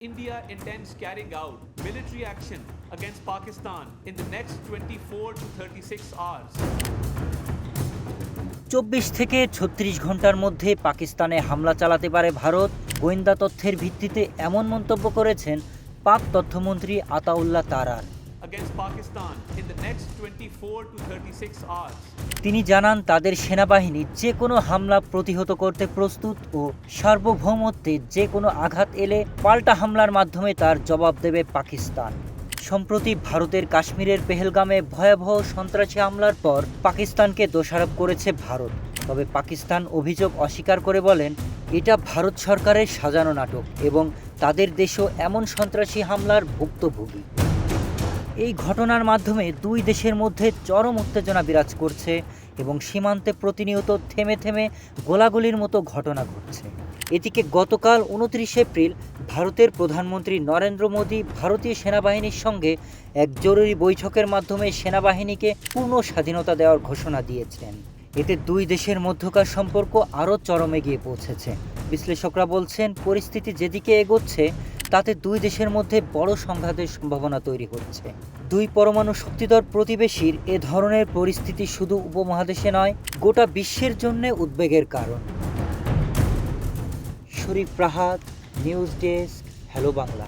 India intends carrying out military action against Pakistan in the next 24 to 36 hours. চব্বিশ থেকে ছত্রিশ ঘণ্টার মধ্যে পাকিস্তানে হামলা চালাতে পারে ভারত গোয়েন্দা তথ্যের ভিত্তিতে এমন মন্তব্য করেছেন পাক তথ্যমন্ত্রী আতাউল্লাহ তারার Against Pakistan in the next 24 to 36 hours. তিনি জানান, তাদের সেনাবাহিনী যে কোনো হামলা প্রতিহত করতে প্রস্তুত ও সার্বভৌমত্বে যে কোনো আঘাত এলে পাল্টা হামলার মাধ্যমে তার জবাব দেবে পাকিস্তান। সম্প্রতি ভারতের কাশ্মীরের পেহেলগামে ভয়াবহ সন্ত্রাসী হামলার পর পাকিস্তানকে দোষারোপ করেছে ভারত। তবে পাকিস্তান অভিযোগ অস্বীকার করে বলেন, এটা ভারত সরকারের সাজানো নাটক এবং তাদের দেশও এমন সন্ত্রাসী হামলার ভুক্তভোগী। এই ঘটনার মাধ্যমে দুই দেশের মধ্যে চরম উত্তেজনা বিরাজ করছে এবং সীমান্তে প্রতিনিয়ত থেমে থেমে গোলাগুলির মতো ঘটনা ঘটছে। এদিকে গতকাল উনত্রিশ এপ্রিল ভারতের প্রধানমন্ত্রী নরেন্দ্র মোদী ভারতীয় সেনাবাহিনীর সঙ্গে এক জরুরি বৈঠকের মাধ্যমে সেনাবাহিনীকে পূর্ণ স্বাধীনতা দেওয়ার ঘোষণা দিয়েছেন এতে দুই দেশের মধ্যকার সম্পর্ক আরও চরমে গিয়ে পৌঁছেছে। বিশ্লেষকরা বলছেন, পরিস্থিতি যেদিকে এগোচ্ছে তাতে দুই দেশের মধ্যে বড় সংঘাতের সম্ভাবনা তৈরি হচ্ছে। দুই পরমাণু শক্তিধর প্রতিবেশীর এ ধরনের পরিস্থিতি শুধু উপমহাদেশে নয়, গোটা বিশ্বের জন্য উদ্বেগের কারণ। Sharif Rahat, news desk, hello Bangla.